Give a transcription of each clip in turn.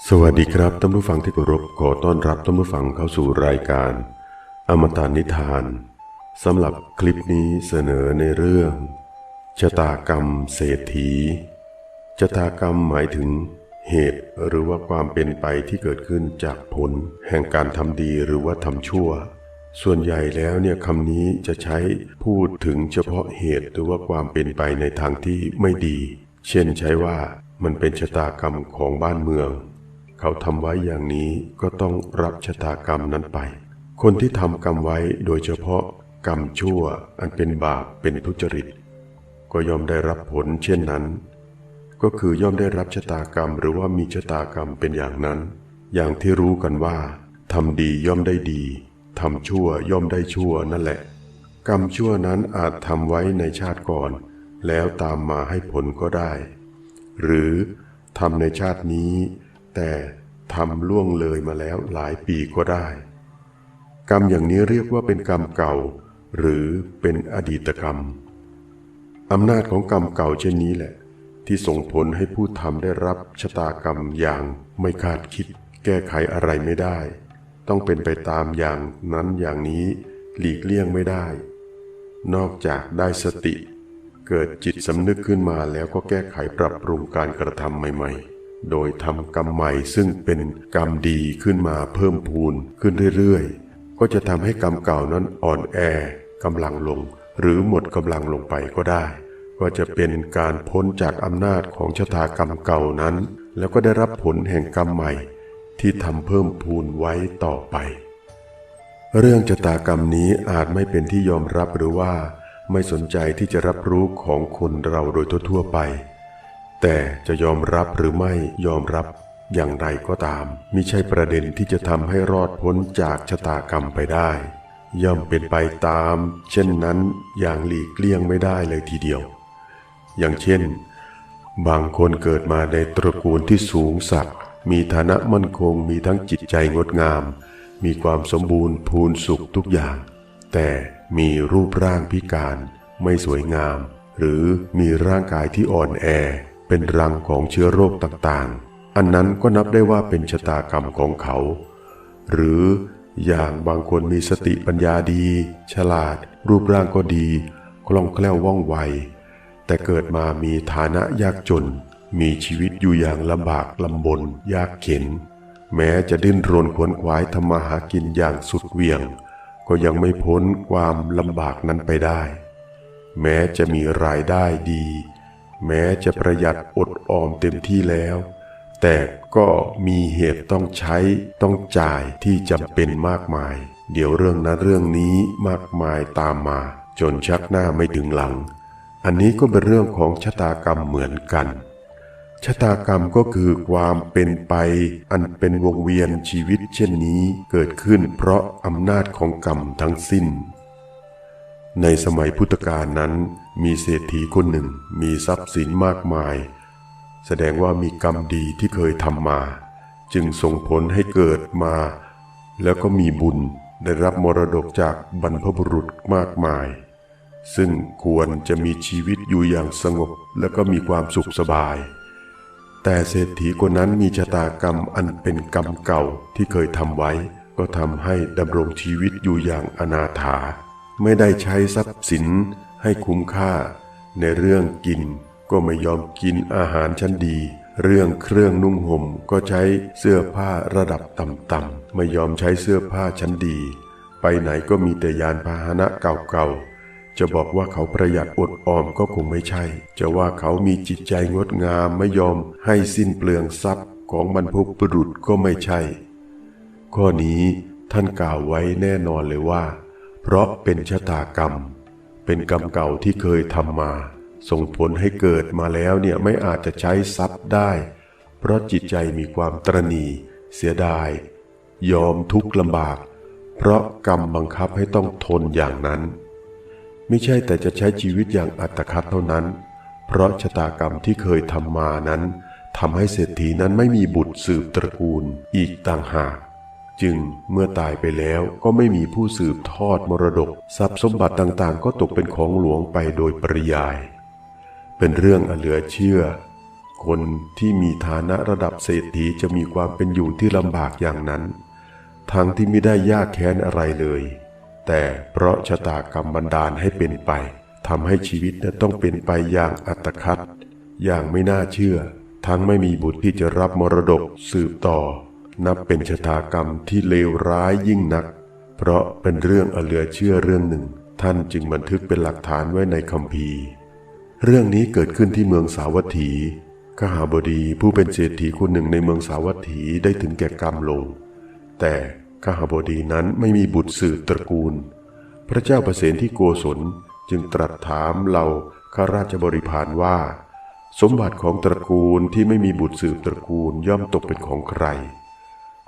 สวัสดีครับท่านผู้ฟังที่เคารพขอต้อนรับท่านผู้ฟังเข้าสู่รายการ อมตะนิทานสำหรับคลิปนี้เสนอในเรื่องชะตากรรมเศรษฐีชะตากรรมหมายถึงเหตุหรือว่าความเป็นไปที่เกิดขึ้นจากผล แห่งการทำดีหรือว่าทำชั่ว ส่วนใหญ่แล้วเนี่ยคำนี้จะใช้พูดถึงเฉพาะเหตุหรือว่าความเป็นไปในทางที่ไม่ดี เช่นใช้ว่ามันเป็นชะตากรรมของบ้านเมือง เขาทำไว้อย่างนี้ก็ต้องรับชะตากรรมนั้นไป คนที่ทำกรรมไว้โดยเฉพาะกรรมชั่วอันเป็นบาปเป็นทุจริต ก็ย่อมได้รับผลเช่นนั้น ก็คือย่อมได้รับชะตากรรมหรือว่ามีชะตากรรมเป็นอย่างนั้น อย่างที่รู้กันว่าทำดีย่อมได้ดีทำชั่วย่อมได้ชั่วนั่นแหละ กรรมชั่วนั้นอาจทำไว้ในชาติก่อน แล้วตามมาให้ผลก็ได้ หรือทำในชาตินี้ แต่ทำล่วงเลยมาแล้วหลายปีก็ได้ กรรมอย่างนี้เรียกว่าเป็นกรรมเก่า หรือเป็นอดีตกรรมอำนาจของกรรมเก่าเช่นนี้แหละ ที่ส่งผลให้ผู้ทำได้รับชะตากรรมอย่างไม่คาดคิด แก้ไขอะไรไม่ได้ ต้องเป็นไปตามอย่างนั้นอย่างนี้หลีกเลี่ยงไม่ได้ นอกจากได้สติ เกิดจิตสำนึกขึ้นมาแล้วก็แก้ไขปรับปรุงการกระทำใหม่ ๆ โดยทำกรรมใหม่ซึ่งเป็นกรรมดีขึ้นมาเพิ่มพูนขึ้นเรื่อยๆ ก็จะทำให้กรรมเก่านั้นอ่อนแอกำลังลง หรือหมดกำลังลงไปก็ได้ ก็จะเป็นการพ้นจากอำนาจของชะตากรรมเก่านั้น แล้วก็ได้รับผลแห่งกรรมใหม่ ที่ทำเพิ่มพูนไว้ต่อไป เรื่องชะตากรรมนี้อาจไม่เป็นที่ยอมรับหรือว่า ไม่สนใจที่จะรับรู้ของคนเราโดยทั่วๆไป แต่จะยอมรับหรือไม่ยอมรับอย่างไรก็ตามมิใช่ประเด็นที่จะทำให้รอดพ้นจากชะตากรรมไปได้ ย่อมเป็นไปตาม เช่นนั้นอย่างหลีกเลี่ยงไม่ได้เลยทีเดียว อย่างเช่น บางคนเกิดมาในตระกูลที่สูงสักดิ์มีฐานะมั่นคงมีทั้งจิตใจงดงาม มีความสมบูรณ์พูนสุขทุกอย่าง แต่มีรูปร่างพิการ ไม่สวยงาม หรือมีร่างกายที่อ่อนแอ เป็นรังของเชื้อโรคต่างๆ อันนั้นก็นับได้ว่าเป็นชะตากรรมของเขา หรืออย่างบางคนมีสติปัญญาดี ฉลาด รูปร่างก็ดีคล่องแคล่วว่องไว แต่เกิดมามีฐานะยากจน มีชีวิตอยู่อย่างลำบากลำบน ยากเข็น แม้จะดิ้นรนขวนขวายทำมาหากินอย่างสุดเวียง ก็ยังไม่พ้นความลำบากนั้นไปได้ แม้จะมีรายได้ดี แม้จะประหยัดอดออมเต็มที่แล้ว แต่ก็มีเหตุต้องใช้ต้องจ่ายที่จำเป็นมากมาย เดี๋ยวเรื่องนั้นเรื่องนี้มากมายตามมา จนชักหน้าไม่ถึงหลัง อันนี้ก็เป็นเรื่องของชะตากรรมเหมือนกันชะตากรรมก็คือความเป็นไปอันเป็นวงเวียนชีวิตเช่นนี้เกิดขึ้นเพราะอำนาจของกรรมทั้งสิ้น ในสมัยพุทธกาลนั้นมีเศรษฐีคนหนึ่งมีทรัพย์สินมากมาย แสดงว่ามีกรรมดีที่เคยทำมา จึงส่งผลให้เกิดมา แล้วก็มีบุญได้รับมรดกจากบรรพบุรุษมากมาย ซึ่งควรจะมีชีวิตอยู่อย่างสงบและก็มีความสุขสบาย แต่เศรษฐีคนนั้นมีชะตากรรมอันเป็นกรรมเก่าที่เคยทำไว้ ก็ทำให้ดำรงชีวิตอยู่อย่างอนาถา ไม่ได้ใช้ทรัพย์สินให้คุ้มค่า ในเรื่องกินก็ไม่ยอมกินอาหารชั้นดี เรื่องเครื่องนุ่งห่มก็ใช้เสื้อผ้าระดับต่ำๆไม่ยอมใช้เสื้อผ้าชั้นดี ไปไหนก็มีแต่ยานพาหนะเก่าๆ จะบอกว่าเขาประหยัดอดออมก็คงไม่ใช่ จะว่าเขามีจิตใจงดงามไม่ยอมให้สิ้นเปลืองทรัพย์ของบรรพบุรุษก็ไม่ใช่ ข้อนี้ท่านกล่าวไว้แน่นอนเลยว่า เพราะเป็นชะตากรรม เป็นกรรมเก่าที่เคยทำมา ส่งผลให้เกิดมาแล้วเนี่ยไม่อาจจะใช้ทรัพย์ได้ เพราะจิตใจมีความตรณีเสียดาย ยอมทุกข์ลำบาก เพราะกรรมบังคับให้ต้องทนอย่างนั้น ไม่ใช่แต่จะใช้ชีวิตอย่างอัตคัดเท่านั้น เพราะชะตากรรมที่เคยทำมานั้นทำให้เศรษฐีนั้นไม่มีบุตรสืบตระกูลอีกต่างหาก จึงเมื่อตายไปแล้วก็ไม่มีผู้สืบทอดมรดก ทรัพย์สมบัติต่างๆ ก็ตกเป็นของหลวงไปโดยปริยาย เป็นเรื่องอเหลือเชื่อ คนที่มีฐานะระดับเศรษฐีจะมีความเป็นอยู่ที่ลำบากอย่างนั้นทั้งที่ไม่ได้ยากแค้นอะไรเลย แต่เพราะชะตากรรมบันดาลให้เป็นไปทำให้ชีวิตต้องเป็นไปอย่างอัตคัดอย่างไม่น่าเชื่อ ทั้งไม่มีบุตรที่จะรับมรดกสืบต่อ นับเป็นชะตากรรมที่เลวร้ายยิ่งนัก เพราะเป็นเรื่องอเหลือเชื่อเรื่องหนึ่ง ท่านจึงบันทึกเป็นหลักฐานไว้ในคัมภีร์ เรื่องนี้เกิดขึ้นที่เมืองสาวัตถีขหาบดีผู้เป็นเศรษฐีคนหนึ่งในเมืองสาวัตถีได้ถึงแก่กรรมลง แต่ขหาบดีนั้นไม่มีบุตรสืบตระกูล พระเจ้าประเสนที่โกศลจึงตรัสถามเราข้าราชบริพารว่า สมบัติของตระกูลที่ไม่มีบุตรสืบตระกูลย่อมตกเป็นของใคร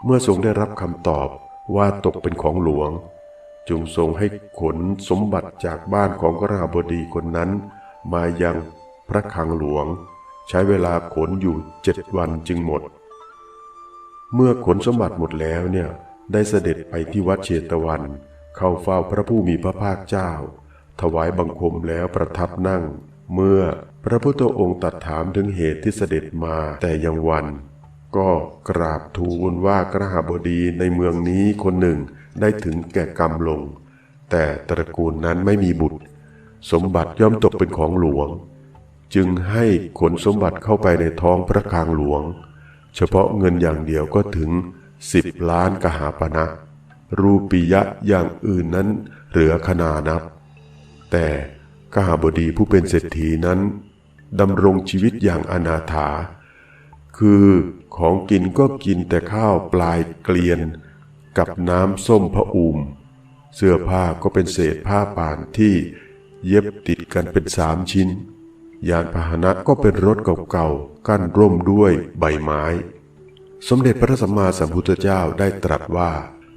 เมื่อทรงได้รับคำตอบว่าตกเป็นของหลวง จึงทรงให้ขนสมบัติจากบ้านของกราบดีคนนั้น มายังพระคลังหลวง ใช้เวลาขนอยู่เจ็ดวันจึงหมด เมื่อขนสมบัติหมดแล้วเนี่ยได้เสด็จไปที่วัดเชตวัน เข้าเฝ้าพระผู้มีพระภาคเจ้า ถวายบังคมแล้วประทับนั่ง เมื่อพระพุทธองค์ตรัดถามถึงเหตุที่เสด็จมาแต่ยังวัน ก็กราบทูลว่ากระหาบดีในเมืองนี้คนหนึ่งได้ถึงแก่กรรมลง แต่ตระกูลนั้นไม่มีบุตร สมบัติย่อมตกเป็นของหลวง จึงให้ขนสมบัติเข้าไปในท้องพระคลังหลวง เฉพาะเงินอย่างเดียวก็ถึงสิบล้านกหาปณะรูปียะอย่างอื่นนั้นเหลือขนานับ แต่กหาบดีผู้เป็นเศรษฐีนั้นดำรงชีวิตอย่างอนาถา คือของกินก็กินแต่ข้าวปลายเกลียน กับน้ำส้มพระอูมเสื้อผ้าก็เป็นเศษผ้าป่านที่เย็บติดกันเป็นสามชิ้น ยานพาหนะก็เป็นรถเก่าๆกั้นร่มด้วยใบไม้ สมเด็จพระสัมมาสัมพุทธเจ้าได้ตรัสว่า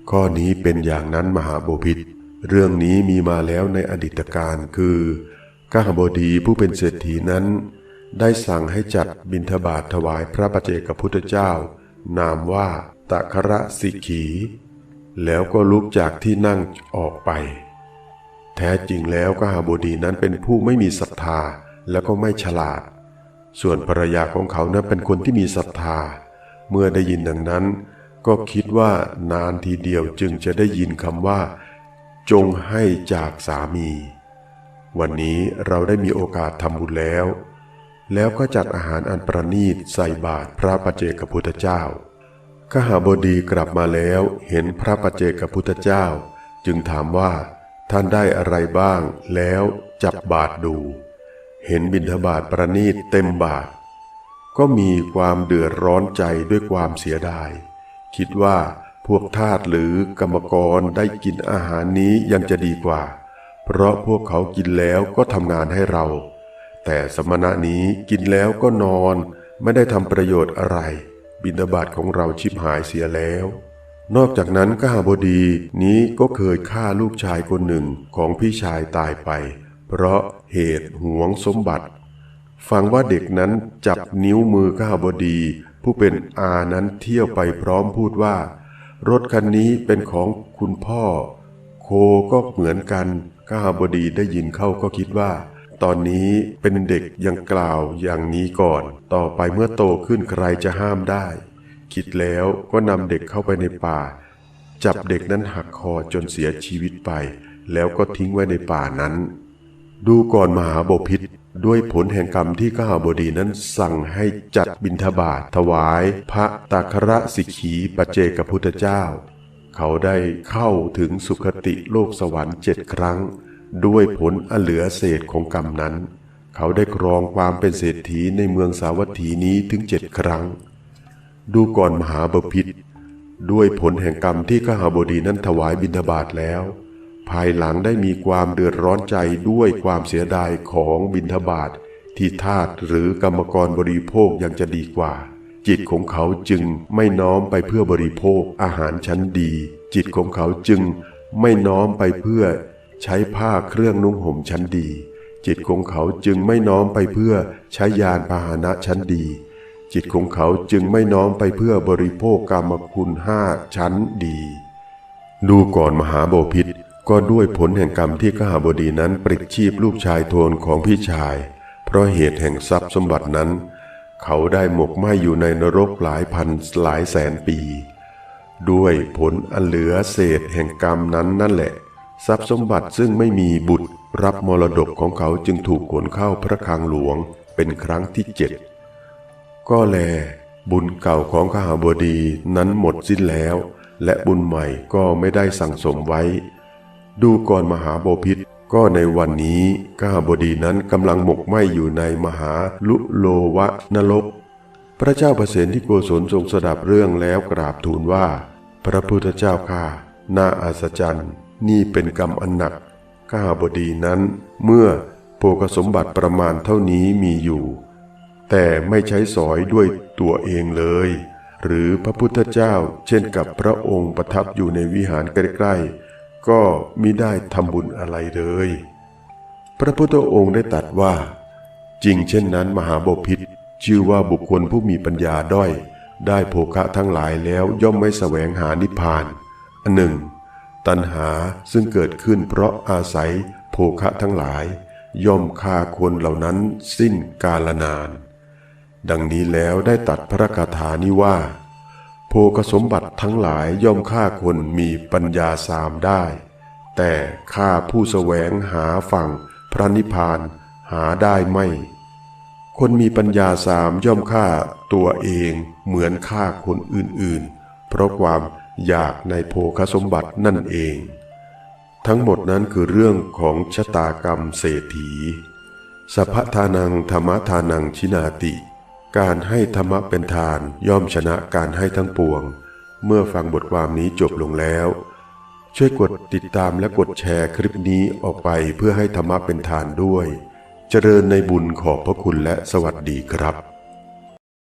ข้อนี้เป็นอย่างนั้นมหาโบพิตรเรื่องนี้มีมาแล้วในอดีตการคือกหบดีผู้เป็นเศรษฐีนั้น ได้สั่งให้จัดบิณฑบาตถวายพระปเจกพุทธเจ้า นามว่าตะคระสิขี แล้วก็ลุกจากที่นั่งออกไป แท้จริงแล้วกหบดีนั้นเป็นผู้ไม่มีศรัทธาแล้วก็ไม่ฉลาด ส่วนภรรยาของเขานั้นเป็นคนที่มีศรัทธา เมื่อได้ยินดังนั้น ก็คิดว่านานทีเดียวจึงจะได้ยินคำว่า จงให้จากสามี วันนี้เราได้มีโอกาสทำบุญแล้ว แล้วก็จัดอาหารอันประณีตใส่บาตรพระปัจเจกพุทธเจ้าขหาบดีกลับมาแล้วเห็นพระปัจเจกพุทธเจ้า จึงถามว่าท่านได้อะไรบ้างแล้วจับบาตรดู เห็นบิณฑบาตประณีตเต็มบาตรก็มีความเดือดร้อนใจด้วยความเสียดาย คิดว่าพวกทาสหรือกรรมกรได้กินอาหารนี้ยังจะดีกว่า เพราะพวกเขากินแล้วก็ทำงานให้เรา แต่สมณะนี้กินแล้วก็นอน ไม่ได้ทำประโยชน์อะไร บิณฑบาตของเราชิบหายเสียแล้ว นอกจากนั้นกหาบดีนี้ก็เคยฆ่าลูกชายคนหนึ่งของพี่ชายตายไป เพราะเหตุหวงสมบัติ ฟังว่าเด็กนั้นจับนิ้วมือข้าบดี ผู้เป็นอานั้นเที่ยวไปพร้อมพูดว่า รถคันนี้เป็นของคุณพ่อ โคก็เหมือนกันข้าบดีได้ยินเข้าก็คิดว่า ตอนนี้เป็นเด็กยังกล่าวอย่างนี้ก่อน ต่อไปเมื่อโตขึ้นใครจะห้ามได้ คิดแล้วก็นำเด็กเข้าไปในป่า จับเด็กนั้นหักคอจนเสียชีวิตไป แล้วก็ทิ้งไว้ในป่านั้น ดูก่อนมหาบพิษด้วยผลแห่งกรรมที่ข้าบดีนั้นสั่งให้จัดบิณฑบาตถวาย พระตาคระสิกขีปเจกพุทธเจ้า เขาได้เข้าถึงสุคติโลกสวรรค์เจ็ดครั้ง ด้วยผลอเหลือเศษของกรรมนั้น เขาได้ครองความเป็นเศรษฐีในเมืองสาวัตถีนี้ถึงเจ็ดครั้ง ดูก่อนมหาบพิษด้วยผลแห่งกรรมที่ข้าบดีนั้นถวายบิณฑบาตแล้ว ภายหลังได้มีความเดือดร้อนใจด้วยความเสียดายของบิณฑบาตที่ทาสหรือกรรมกรบริโภคยังจะดีกว่า จิตของเขาจึงไม่น้อมไปเพื่อบริโภคอาหารชั้นดี จิตของเขาจึงไม่น้อมไปเพื่อ ใช้ผ้าเครื่องนุ่งห่มชั้นดี จิตของเขาจึงไม่น้อมไปเพื่อใช้ยานพาหนะชั้นดี จิตของเขาจึงไม่น้อมไปเพื่อบริโภคกรรมคุณห้าชั้นดี ดูก่อนมหาโบพิษก็ด้วยผลแห่งกรรมที่ข้าบดีนั้นปลิดชีพลูกชายโทนของพี่ชาย เพราะเหตุแห่งทรัพย์สมบัตินั้น เขาได้หมกไหมอยู่ในนรกหลายพันหลายแสนปี ด้วยผลอันเหลือเศษแห่งกรรมนั้นนั่นแหละ ทรัพย์สมบัติซึ่งไม่มีบุตรรับมรดกของเขาจึงถูกขนเข้าพระคลังหลวงเป็นครั้งที่เจ็ดก็แล บุญเก่าของขหาบดีนั้นหมดสิ้นแล้ว และบุญใหม่ก็ไม่ได้สั่งสมไว้ ดูก่อนมหาโบพิษก็ในวันนี้ขหาบดีนั้นกำลังหมกไหมอยู่ในมหาลุโลวะนรกพระเจ้าประเสนที่โกศลทรงสดับเรื่องแล้วกราบทูลว่า พระพุทธเจ้าข้าน่าอัศจรรย์ นี่เป็นกรรมอันหนักข้าบดีนั้น เมื่อโภกสมบัติประมาณเท่านี้มีอยู่ แต่ไม่ใช้สอยด้วยตัวเองเลย หรือพระพุทธเจ้าเช่นกับพระองค์ประทับอยู่ในวิหารใกล้ๆ ก็มิได้ทำบุญอะไรเลย พระพุทธองค์ได้ตรัสว่า จริงเช่นนั้นมหาบพิษชื่อว่าบุคคลผู้มีปัญญาด้อย ได้โภคะทั้งหลายแล้วย่อมไม่แสวงหานิพพานอันหนึ่ง ตัณหาซึ่งเกิดขึ้นเพราะอาศัยโภคะทั้งหลาย ย่อมฆ่าคนเหล่านั้นสิ้นกาลนาน ดังนี้แล้วได้ตัดพระคาถานี้ว่า โภคสมบัติทั้งหลายย่อมฆ่าคนมีปัญญาสามได้ แต่ฆ่าผู้แสวงหาฝั่งพระนิพพานหาได้ไม่ คนมีปัญญาสามย่อมฆ่าตัวเองเหมือนฆ่าคนอื่นๆ เพราะความ อยากในโภคสมบัตินั่นเอง ทั้งหมดนั้นคือเรื่องของชะตากรรมเศรษฐีสัพทานังธรรมทานังชินาติ การให้ธรรมะเป็นทานย่อมชนะการให้ทั้งปวง เมื่อฟังบทความนี้จบลงแล้ว ช่วยกดติดตามและกดแชร์คลิปนี้ออกไปเพื่อให้ธรรมะเป็นทานด้วย เจริญในบุญขอบพระคุณและสวัสดีครับ